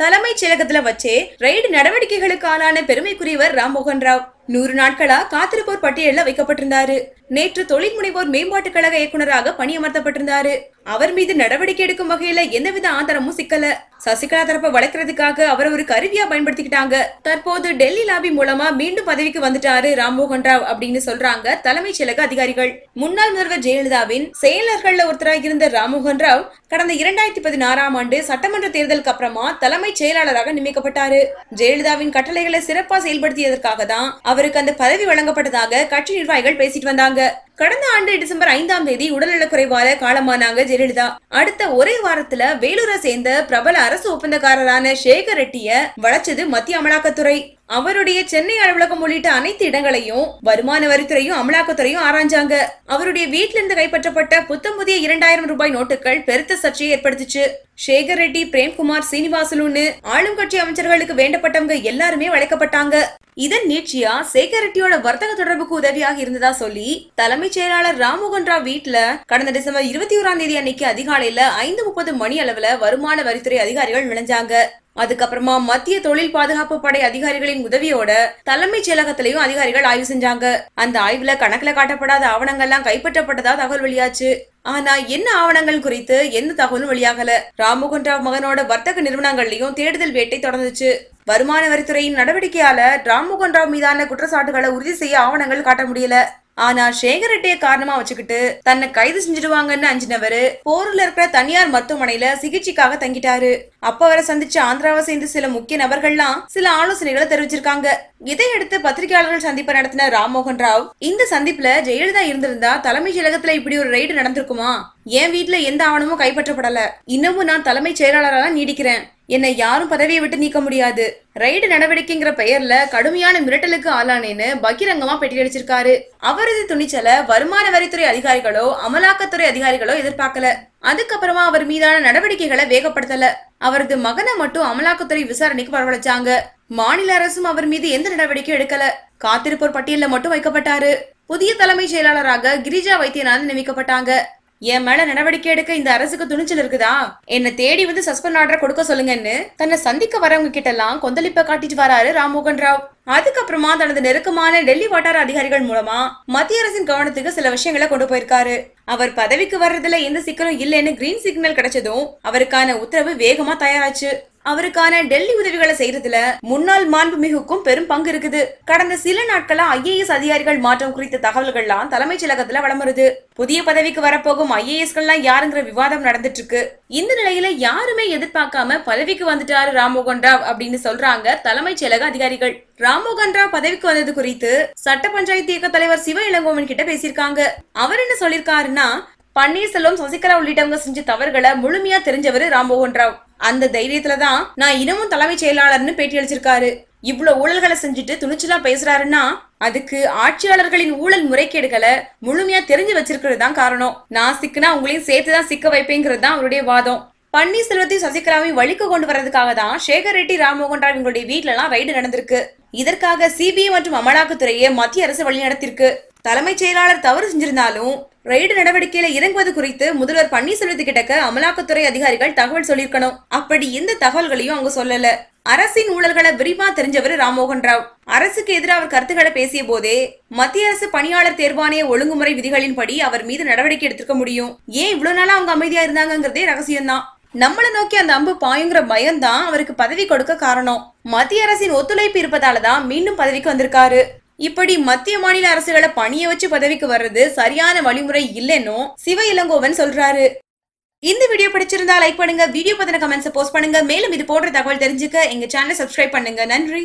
தலைமைச் செயலகத்துல வச்சே ரெய்டு நடவடிக்கைகளுக்கு ஆளான பெருமைக்குரியவர் ராம்மோகன் ராவ். நூறு நாட்களா காத்திருப்போர் பட்டியலில் வைக்கப்பட்டிருந்தாரு. நேற்று தொழில் முனைவோர் மேம்பாட்டு கழக இயக்குனராக பணியமர்த்தப்பட்டிருந்தாரு. அவர் மீது நடவடிக்கை எடுக்கும் வகையில எந்தவித ஆதாரமும் சிக்கல. சசிகலா தரப்பை வளர்க்கறதுக்காக அவர் ஒரு கருவியா பயன்படுத்திக்கிட்டாங்க. தற்போது டெல்லி லாபி மூலமா மீண்டும் பதவிக்கு வந்துட்டாரு ராம்மோகன் ராவ் அப்படின்னு சொல்றாங்க தலைமைச் செயலக அதிகாரிகள். முன்னாள் முதல்வர் ஜெயலலிதாவின் செயலர்கள்ல ஒருத்தராக இருந்த ராம்மோகன் ராவ் கடந்த இரண்டாயிரத்தி பதினாறாம் ஆண்டு சட்டமன்ற தேர்தலுக்கு அப்புறமா தலைமைச் செயலாளராக நியமிக்கப்பட்டாரு. ஜெயலலிதாவின் கட்டளைகளை சிறப்பா செயல்படுத்தியதற்காக தான் அவருக்கு அந்த பதவி வழங்கப்பட்டதாக கட்சி நிர்வாகிகள் பேசிட்டு வந்தாங்க. கடந்த ஆண்டு டிசம்பர் ஐந்தாம் தேதி உடல்நலக்குறைவால காலமானாங்க ஜெயலலிதா. அடுத்த ஒரே வாரத்துல வேலூரை சேர்ந்த பிரபல அரசு ஒப்பந்தக்காரரான சேகர் ரெட்டிய வளர்ச்சது மத்திய அமலாக்கத்துறை. அவருடைய சென்னை அலுவலகம் உள்ளிட்ட அனைத்து இடங்களையும் வருமான வரித்துறையும் அமலாக்கத்துறையும் ஆராய்ஞ்சாங்க. அவருடைய வீட்டிலிருந்து கைப்பற்றப்பட்ட புத்தம் புதிய இரண்டாயிரம் ரூபாய் நோட்டுகள் பெருத்த சர்ச்சையை ஏற்படுத்துச்சு. சேகர் ரெட்டி பிரேம்குமார் சீனிவாசலுன்னு ஆளும் கட்சி அமைச்சர்களுக்கு வேண்டப்பட்டவங்க எல்லாருமே வளைக்கப்பட்டாங்க. இதன் நீட்சியா சேகர் ரெட்டியோட வர்த்தக தொடர்புக்கு உதவியாக இருந்ததா சொல்லி தலைமைச் செயலாளர் ராமோகன் ராவ் வீட்டுல கடந்த டிசம்பர் இருபத்தி ஓராம் தேதி அன்னைக்கு அதிகாலையில ஐந்து முப்பது மணி அளவுல வருமான வரித்துறை அதிகாரிகள் நுழைஞ்சாங்க. அதுக்கப்புறமா மத்திய தொழில் பாதுகாப்பு படை அதிகாரிகளின் உதவியோட தலைமைச் செயலகத்திலையும் அதிகாரிகள் ஆய்வு செஞ்சாங்க. அந்த ஆய்வுல கணக்குல காட்டப்படாத ஆவணங்கள்லாம் கைப்பற்றப்பட்டதா தகவல் வெளியாச்சு. ஆனா என்ன ஆவணங்கள் குறித்து எந்த தகவலும் வெளியாகல. ராம்மோகன் ராவ் மகனோட வர்த்தக நிறுவனங்கள்லயும் தேடுதல் வேட்டை தொடர்ந்துச்சு வருமான வரித்துறையின் நடவடிக்கையால ராம்மோகன் ராவ் மீதான குற்றச்சாட்டுகளை உறுதி செய்ய ஆவணங்கள் காட்ட முடியல. ஆனா சேகர் காரணமா வச்சுக்கிட்டு தன்னை கைது செஞ்சிடுவாங்கன்னு அஞ்சினவரு போர்ல இருக்கிற தனியார் மருத்துவமனையில சிகிச்சைக்காக தங்கிட்டாரு. அப்ப அவரை சந்திச்ச ஆந்திராவை சேர்ந்து சில முக்கிய நபர்கள்லாம் சில ஆலோசனைகளை தெரிவிச்சிருக்காங்க. இதையடுத்து பத்திரிகையாளர்கள் சந்திப்பை நடத்தின ராம்மோகன் ராவ் இந்த சந்திப்புல ஜெயலலிதா இருந்திருந்தா தலைமைச் செயலகத்துல இப்படி ஒரு ரைடு நடந்திருக்குமா? என் வீட்டுல எந்த ஆவணமும் கைப்பற்றப்படல. இன்னமும் நான் தலைமைச் செயலாளராக நீடிக்கிறேன். என்னை யாரும் பதவியை விட்டு நீக்க முடியாது. ரைடு நடவடிக்கைங்கிற பெயர்ல கடுமையான மிரட்டலுக்கு ஆளானேன்னு பகிரங்கமா பெட்டியடிச்சிருக்காரு. அவரது துணிச்சல வருமான வரித்துறை அதிகாரிகளோ அமலாக்கத்துறை அதிகாரிகளோ எதிர்பார்க்கல. அதுக்கப்புறமா அவர் மீதான நடவடிக்கைகளை வேகப்படுத்தல. அவரது மகனை மட்டும் அமலாக்கத்துறை விசாரணைக்கு வரவழைச்சாங்க. மாநில அரசும் அவர் மீது எந்த நடவடிக்கையும் எடுக்கல. காத்திருப்போர் பட்டியல்ல மட்டும் வைக்கப்பட்டாரு. புதிய தலைமைச் செயலாளராக கிரிஜா வைத்தியநாதன் நியமிக்கப்பட்டாங்க. என் மேல நடவடிக்கை எடுக்க இந்த அரசுக்கு துணிச்சல் இருக்குதா? என்ன தேடி வந்து சஸ்பெண்ட் ஆர்டர் கொடுக்க சொல்லுங்கன்னு தன்னை சந்திக்க வரவங்க கிட்ட எல்லாம் கொந்தளிப்ப காட்டிட்டு வராரு ராம்மோகன் ராவ். அதுக்கப்புறமா தனது நெருக்கமான டெல்லி வட்டார அதிகாரிகள் மூலமா மத்திய அரசின் கவனத்துக்கு சில விஷயங்களை கொண்டு போயிருக்காரு. அவர் பதவிக்கு வர்றதுல எந்த சிக்கலும் இல்லைன்னு கிரீன் சிக்னல் கிடைச்சதும் அவருக்கான உத்தரவு வேகமா தயாராச்சு. அவருக்கான டெல்லி உதவிகளை செய்யறதுல முன்னாள் மாண்புமிகுக்கும் பெரும் பங்கு இருக்குது. கடந்த சில நாட்களா ஐஏஎஸ் அதிகாரிகள் மாற்றம் குறித்த தகவல்கள்லாம் தலைமைச் செயலகத்துல வலம் வருது புதிய பதவிக்கு வரப்போகும் ஐஏஎஸ்கள்லாம் யாருங்கிற விவாதம் நடந்துட்டு இருக்கு இந்த நிலையில யாருமே எதிர்பார்க்காம பதவிக்கு வந்துட்டாரு ராம்மோகன் ராவ் அப்படின்னு சொல்றாங்க தலைமைச் செயலக அதிகாரிகள். ராம்மோகன் ராவ் பதவிக்கு வந்தது குறித்து சட்ட பஞ்சாயத்து இயக்க தலைவர் சிவ இளங்கோவன் கிட்ட பேசியிருக்காங்க. அவர் என்ன சொல்லிருக்காருன்னா பன்னீர்செல்வம் சசிகலா உள்ளிட்டவங்க செஞ்ச தவறுகளை முழுமையா தெரிஞ்சவர் ராம்மோகன் ராவ். அந்த தைரியத்துல தான் நான் இன்னமும் தலைமைச் செயலாளர்னு பேட்டி அளிச்சிருக்காரு. இவ்வளவு ஊழல்களை செஞ்சுட்டு துணிச்சலா பேசுறாருன்னா அதுக்கு ஆட்சியாளர்களின் ஊழல் முறைகேடுகளை முழுமையா தெரிஞ்சு வச்சிருக்கிறது தான் காரணம். நான் சிக்கினா உங்களையும் சேர்த்துதான் சிக்க வைப்பேங்கிறது தான் அவருடைய வாதம். பன்னீர்செல்வத்தையும் சசிகலாவையும் வழிக்கு கொண்டு வர்றதுக்காக தான் சேகர் ரெட்டி ராம்மோகன் ராவ் இவங்களுடைய வீட்டுல எல்லாம் ரைடு நடந்திருக்கு. இதற்காக சிபிஐ மற்றும் அமலாக்கத்துறையே மத்திய அரசு வழிநடத்திருக்கு தலைமைச் செயலாளர் தவறு செஞ்சிருந்தாலும் ரைடு நடவடிக்கையில இறங்குவது குறித்து முதல்வர் பன்னீர்செல்வத்துக்கிட்டக்க அமலாக்கத்துறை அதிகாரிகள் தகவல் சொல்லியிருக்கணும். அப்படி எந்த தகவல்களையும் அவங்க சொல்லல. அரசின் ஊழல்களை விரிவா தெரிஞ்சவர் ராமோகன் ராவ். அரசுக்கு எதிராக அவர் கருத்துக்களை பேசிய போதே மத்திய அரசு பணியாளர் தேர்வாணைய ஒழுங்குமுறை விதிகளின்படி அவர் மீது நடவடிக்கை எடுத்திருக்க முடியும். ஏன் இவ்வளவு நாளா அவங்க அமைதியா இருந்தாங்கங்கிறதே ரகசியம்தான். நம்மளை நோக்கி அந்த அம்பு பாயுங்கிற பயம்தான் அவருக்கு பதவி கொடுக்க காரணம். மத்திய அரசின் ஒத்துழைப்பு இருப்பதாலதான் மீண்டும் பதவிக்கு வந்திருக்காரு. இப்படி மத்திய மாநில அரசுகளை பணிய வச்சு பதவிக்கு வர்றது சரியான வழிமுறை இல்லைன்னும் சிவ இளங்கோவன் சொல்றாரு. இந்த வீடியோ பிடிச்சிருந்தா லைக் பண்ணுங்க வீடியோ பத்தின கமெண்ட்ஸ் போஸ்ட் பண்ணுங்க. மேலும் இது போன்ற தகவல் தெரிஞ்சுக்க எங்க சேனலை சப்ஸ்கிரைப் பண்ணுங்க. நன்றி.